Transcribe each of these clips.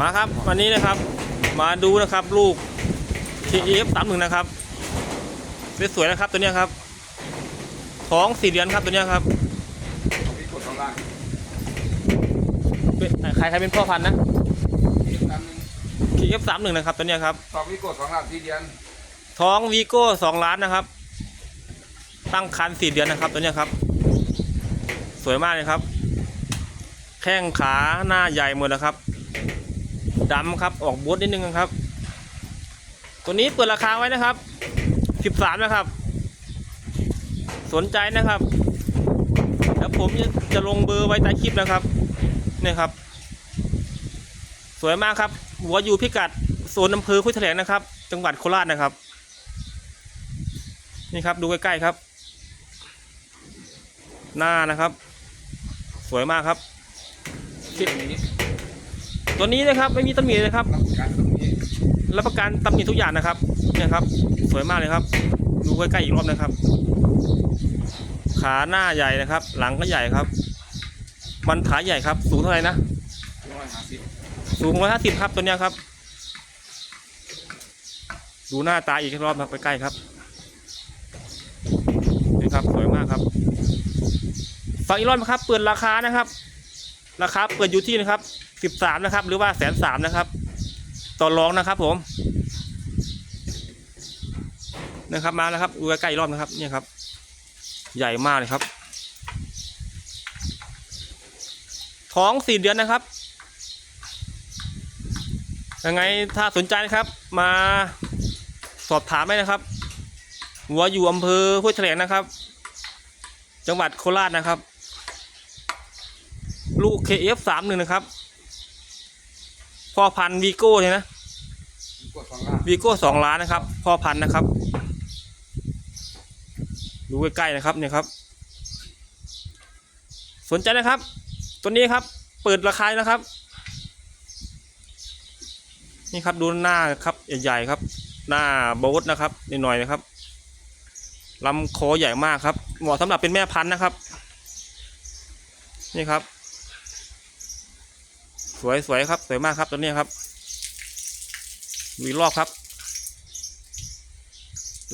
มาครับวันนี้นะครับ มาดูนะครับลูก TF 3 1นะครับสวยๆนะครับตัวเนี้ยครับท้องสี่เดือนครับตัวเนี้ยครับพี่กดข้างล่างเป็นใครใครเป็นพ่อพันธุ์นะอีกอันหนึง TF 3 1นะครับตัวเนี้ยครับตอบพี่กดข้างล่างที่เดียนท้องวีโก้สองล้านนะครับ ตั้งคันสี่เดือนนะครับตัวเนี้ยครับ สวยมากเลยครับ แข้งขาหน้าใหญ่หมดนะครับ ดำครับออกบูทนิดนึงครับ ตัวนี้เปิดราคาไว้นะครับสิบสามนะครับ สนใจนะครับแล้วผมจะลงเบอร์ไว้ใต้คลิปนะครับเนี่ยครับ สวยมากครับ หัวอยู่พิกัดโซนอำเภอคุยแถลงนะครับ จังหวัดโคราชนะครับ นี่ครับดูใกล้ๆครับ หน้านะครับ สวยมากครับที่นี้ ตัวนี้นะครับไม่มีตำหนิเลยครับ รับประกันตำหนิทุกอย่างนะครับเนี่ยครับ สวยมากเลยครับ ดูใกล้ๆอีกรอบนะครับ ขาหน้าใหญ่นะครับ หลังก็ใหญ่ครับ มันขาใหญ่ครับ สูงเท่าไหร่นะสูงร้อยห้าสิบครับตัวเนี้ยครับ ดูหน้าตาอีกรอบครับใกล้ๆครับนี่ครับสวยมากครับฝากอีกรอบนะครับ เปิดราคานะครับ ราคาเปิดอยู่ที่นะครับ สิบสามนะครับ หรือว่าแสนสามนะครับ ต่อรองนะครับ ผม นะครับมาแล้วครับดูใกล้ๆรอบนะครับเนี่ยครับ ใหญ่มากเลยครับ ท้องสี่เดือนนะครับยังไงถ้าสนใจนะครับ มาสอบถามได้นะครับหัวอยู่อำเภอห้วยแถลงนะครับ จังหวัดโคราชนะครับ ลูก KF สามหนึ่งนะครับ พ่อพันธุ์วีโก้เลยนะพี่กดข้างล่างวีโก้สองล้านนะครับ พ่อพันธุ์นะครับ ดูใกล้ๆนะครับเนี่ยครับ สนใจนะครับ ตัวนี้ครับ เปิดราคานะครับ นี่ครับดูหน้าครับใหญ่ๆครับ หน้าโบ๊ทนะครับนิดหน่อยนะครับลำคอใหญ่มากครับเหมาะสำหรับเป็นแม่พันธุ์นะครับ นี่ครับ สวยๆครับ สวยมากครับตัวนี้ครับ มีรอบครับ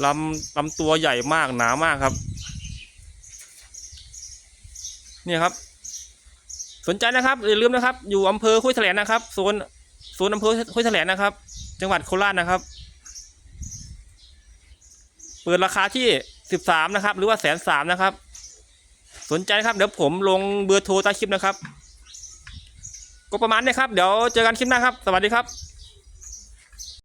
ลำลำตัวใหญ่มากหนามากครับ เนี่ยครับ สนใจนะครับอย่าลืมนะครับ อยู่อำเภอห้วยแถลงนะครับโซนโซนอำเภอห้วยแถลงนะครับ จังหวัดโคราชนะครับ เปิดราคาที่สิบสามนะครับ หรือว่าแสนสามนะครับ สนใจนะครับเดี๋ยวผมลงเบอร์โทรใต้คลิปนะครับ ก็ประมาณนี้ครับ เดี๋ยวเจอกันคลิปหน้าครับ สวัสดีครับ